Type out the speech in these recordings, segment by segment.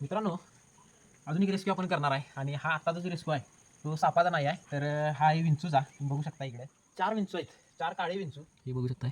मित्रांनो अजून एक रेस्क्यू आपण करणार आहे आणि हा आत्ताचा जो रेस्क्यू आहे तो सापाचा नाही आहे तर हा आहे विंचूचा. तुम्ही बघू शकता इकडे. चार विंचू आहेत. चार काळे विंचू. हे बघू शकताय.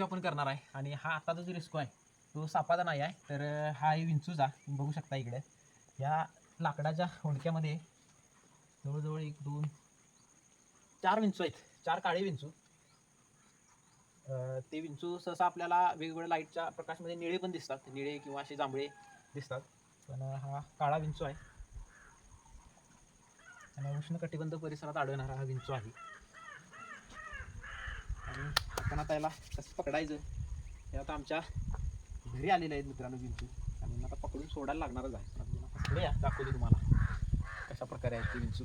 रेस्क्यू आपण करणार आहे. आणि हा आत्ताचा जो रेस्क्यू आहे तो सापाचा नाही आहे तर हा आहे विंचूचा. तुम्ही बघू शकता इकडे. या लाकडाच्या हुंडक्यामध्ये जवळजवळ एक दोन चार विंचू आहेत. चार काळे विंचू. ते विंचू सहसा आपल्याला वेगवेगळ्या लाईटच्या प्रकाशमध्ये निळे पण दिसतात. निळे किंवा असे जांभळे दिसतात. पण हा काळा विंचू आहे. आणि उष्णकटिबंध परिसरात आढळणारा हा विंचू आहे. आणि पण आता याला कसं पकडायचं? हे आता आमच्या घरी आलेले आहेत मित्रांनो विंचू आणि आता पकडून सोडायला लागणारच आहे. दाखवतो तुम्हाला कशा प्रकारे आहेत ती विंचू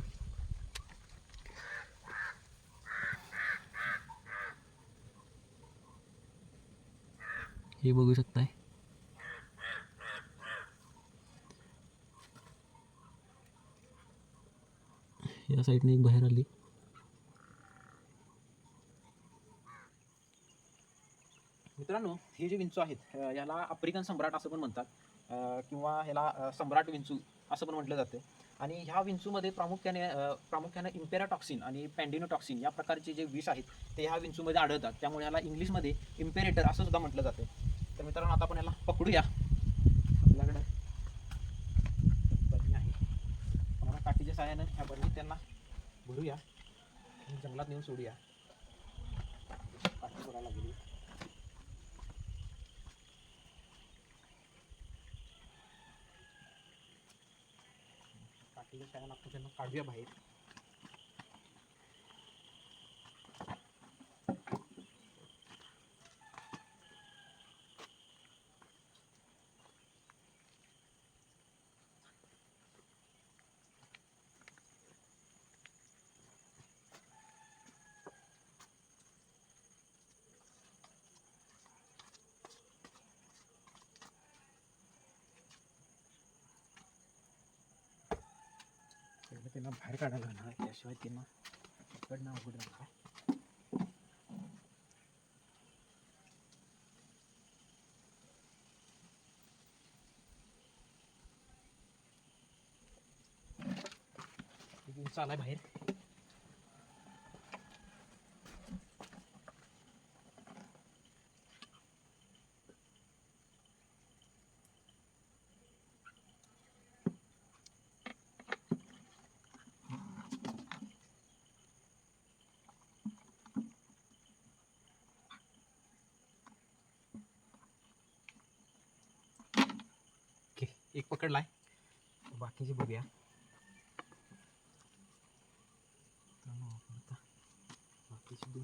हे बघू शकताय. या साईडने एक बाहेर आली. मित्रांनो हे जे विंचू आहेत ह्याला याला आफ्रिकन सम्राट असं पण म्हणतात किंवा ह्याला सम्राट विंचू असं पण म्हटलं जातं. आणि ह्या विंचूमध्ये प्रामुख्याने प्रामुख्याने इम्पेराटॉक्सिन आणि पॅन्डिनोटॉक्सिन या प्रकारचे जे विष आहेत ते ह्या विंचूमध्ये आढळतात. त्यामुळे ह्याला इंग्लिशमध्ये इम्पेरेटर असं सुद्धा म्हटलं जातं. तर मित्रांनो आता आपण याला पकडूया. आपल्याकडं बरणी आहे. आम्हाला काठीच्या सहाय्यानं ह्या बरणीत त्यांना भरूया. जंगलात नेऊन सोडूया. काठी सोडायला गेली काठीच्या सगळ्यांना आपण त्यांना काढूया बाहेर. पहिलं त्यांना बाहेर काढायला लागणार आहे त्याशिवाय त्यांना इकडनं अवघड राहणार चालाय बाहेर. एक पकडलाय. बाकीचे बघूया. बाकीचे दोन.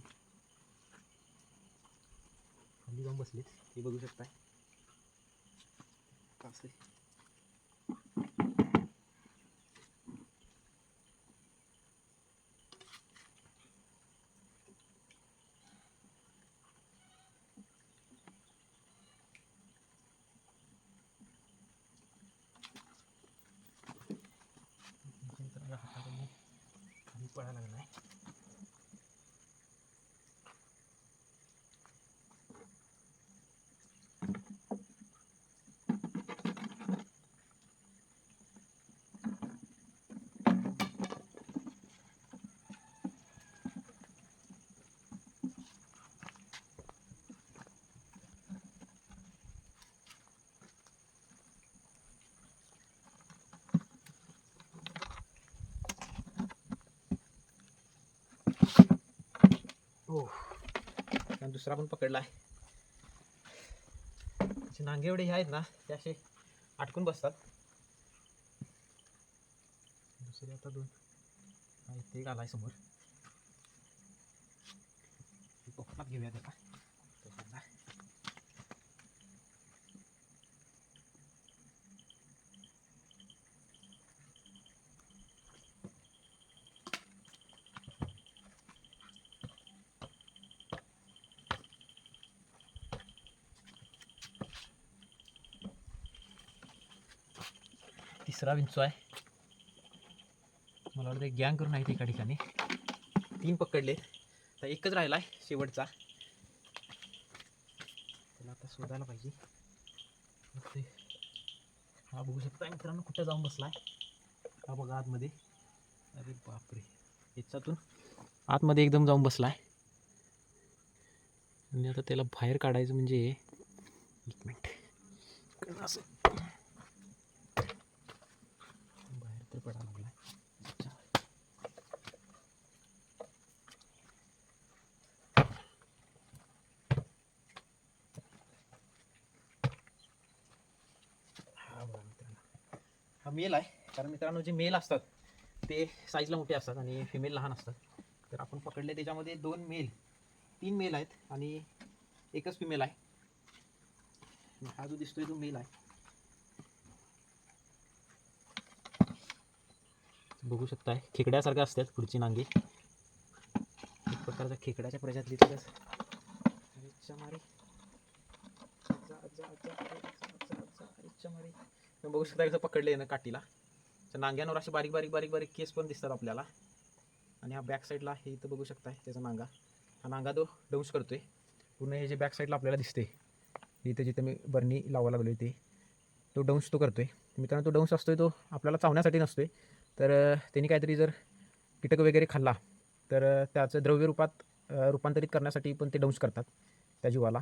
खाली जाऊन बसलेत. हे बघू शकताय. कसले पडायला लागलाय हो आणि दुसरा पण पकडला आहे. नांगे एवढे हे आहेत ना ते असे आटकून बसतात. दुसरे आता दोन. ते इथे आहे समोर. कोकणात घेऊया त्याला तो पकडला. तिसरा विंचू आहे मला वाटतं गँग करून आहेत एका ठिकाणी. तीन पकडले. तर एकच राहिला आहे शेवटचा. त्याला आता शोधायला पाहिजे. हा बघू शकता मित्रांनो कुठं जाऊन आहे हा बघा आतमध्ये. अरे बापरे. याच्यातून आतमध्ये एकदम जाऊन बसला आहे आणि आता त्याला बाहेर काढायचं म्हणजे एक मिनिट. असं बाहेर तर हा मेल आहे. कारण मित्रांनो जे मेल असतात ते साईजला मोठे असतात आणि फिमेल लहान असतात. तर आपण पकडले त्याच्यामध्ये दोन मेल तीन मेल आहेत आणि एकच फिमेल आहे. हा जो दिसतोय तो मेल आहे. बघू शकताय. खेकड्यासारख्या असतात पुढची नांगी. एक प्रकारचा खेकड्याच्या प्रजातली बघू शकता कसं पकडले ना काठीला. तर नांग्यांवर असे बारीक बारीक बारीक बारीक केस पण दिसतात आपल्याला. आणि हा बॅक साईडला हे इथं बघू शकताय त्याचा नांगा. हा नांगा तो डंश करतोय. पूर्ण हे जे बॅक साईडला आपल्याला दिसते इथे जिथे मी बर्नी लावायला लागलो ते तो डंश तो करतोय. मित्रांनो तो डंश असतोय तो आपल्याला चावण्यासाठी नसतोय. तर त्यांनी काहीतरी जर कीटक वगैरे खाल्ला तर त्याचं द्रव्य रूपात रूपांतरित करण्यासाठी पण ते डंश करतात त्या जीवाला.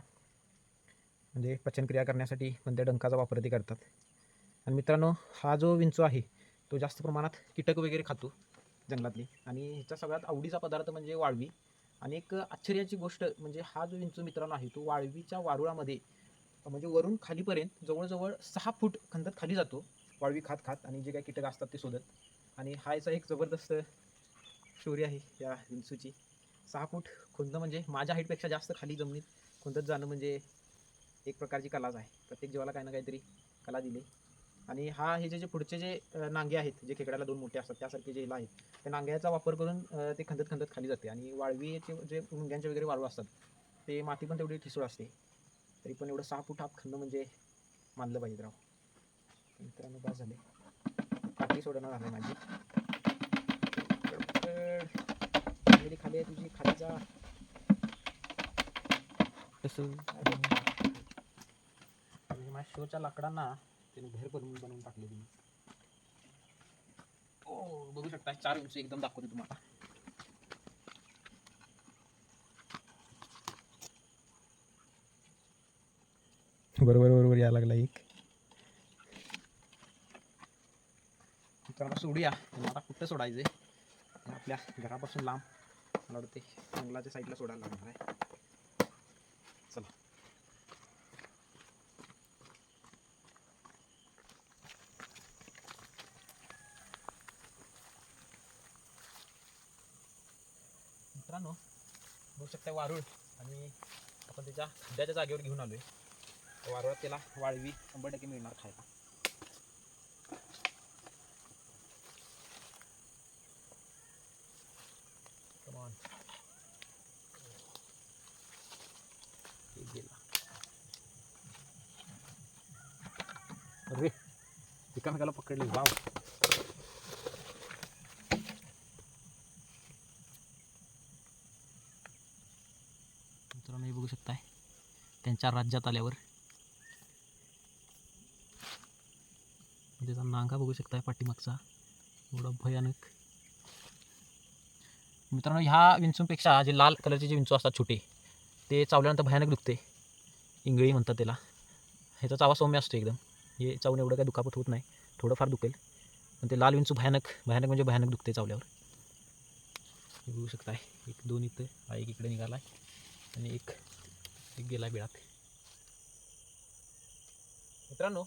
म्हणजे पचनक्रिया करण्यासाठी पण त्या डंकाचा वापर ते करतात. आणि मित्रांनो हा जो विंचू आहे तो जास्त प्रमाणात कीटक वगैरे खातो जंगलातली. आणि ह्याचा सगळ्यात आवडीचा पदार्थ म्हणजे वाळवी. आणि एक आश्चर्याची गोष्ट म्हणजे हा जो विंचू मित्रांनो आहे तो वाळवीच्या वारुळामध्ये म्हणजे वरून खालीपर्यंत जवळजवळ सहा फूट खंदत खाली जातो वाळवी खात खात. आणि जे काही कीटक असतात ते शोधत. आणि हा याचा एक जबरदस्त स्टोरी आहे या विंचूची. सहा फूट खुंद म्हणजे माझ्या हाईटपेक्षा जास्त खाली जमिनीत खुंदत जाणं म्हणजे एक प्रकारची कलाच आहे. प्रत्येक जीवाला काही ना काहीतरी कला दिली. आणि हा हे जे जे पुढचे जे नांगे आहेत जे खेकड्याला दोन मोठे असतात त्यासारखे जे हिला आहेत त्या नांग्याचा वापर करून ते खंदत खंदत खाली जाते. आणि वाळवीचे जे मुंग्यांचे वगैरे वाळू असतात ते माती पण तेवढी ठिसूळ असते. तरी पण एवढं सहा फूट हात खंद म्हणजे मानलं पाहिजे राव. मित्रांनो काय झाले. काठी सोडणं झालं माझी. पकड. खाली तुझी खाली जा. तसं म्हणजे माझ्या शोच्या लाकडांना त्याने घर बनवून बनवून टाकले तुम्ही ओ बघू शकता चार इंच एकदम दाखवते तुम्हाला. बरोबर बरोबर यायला लागला एक. मित्रांनो सोडूया. मला कुठं सोडायचं आहे आपल्या घरापासून लांब. मला वाटते जंगलाच्या साईडला सोडायला लागणार आहे. चला. मित्रांनो बघू शकता वारुळ आणि आपण त्याच्या खड्ड्याच्या जागेवर घेऊन आलो आहे वारुळात त्याला वाळवी शंभर टक्के मिळणार खायला. गेला. अरे एकामेकाला पकडले. वाव. मित्रांनो हे बघू शकताय त्यांच्या राज्यात आल्यावर. म्हणजे त्याचा नांगा बघू शकताय पाठीमागचा. एवढा भयानक. मित्रांनो ह्या विंचूंपेक्षा जे लाल कलरचे जे विंचू असतात छोटे ते चावल्यानंतर भयानक दुखते. इंगळी म्हणतात त्याला. ह्याचा चावा सौम्य असतो एकदम. हे चावून एवढं काही दुखापत होत नाही. थोडंफार दुखेल. पण ते लाल विंचू भयानक भयानक म्हणजे भयानक दुखते चावल्यावर. बघू शकताय. एक दोन इथं हा एक इकडे निघाला आणि एक एक गेला बिळात. मित्रांनो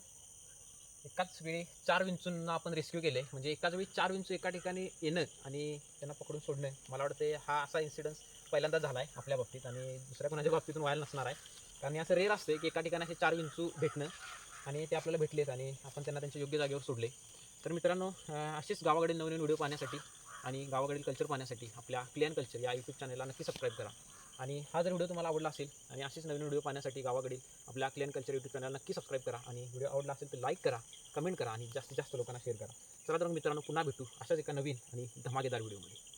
एकाच वेळी चार विंचूंना आपण रेस्क्यू केले. म्हणजे एकाच वेळी चार विंचू एका ठिकाणी येणं आणि त्यांना पकडून सोडणं मला वाटतं हा असा इन्सिडन्स पहिल्यांदा झाला आहे आपल्या बाबतीत आणि दुसऱ्या कोणाच्या बाबतीतून व्हायला नसणार आहे. कारण असं रेअर असते की एका ठिकाणी असे चार विंचू भेटणं आणि ते आपल्याला भेटलेत आणि आपण त्यांना त्यांच्या योग्य जागेवर सोडले. तर मित्रांनो असेच गावाकडील नवीन व्हिडिओ पाहण्यासाठी आणि गावाकडील कल्चर पाहण्यासाठी आपल्या क्लियन कल्चर या यूट्यूब चॅनलला नक्की सबस्क्राईब करा. आणि हा जर व्हिडिओ तुम्हाला आवडला असेल आणि असेच नवीन व्हिडिओ पाहण्यासाठी गावाकडील आपल्या क्लिअन कल्चर यूट्यूब चॅनल नक्की सबस्क्राईब करा आणि व्हिडिओ आवडला असेल तर लाईक करा कमेंट करा आणि जास्तीत जास्त लोकांना शेअर करा. चला तर मित्रांनो पुन्हा भेटू अशाच एका नवीन आणि धमाकेदार व्हिडिओमध्ये.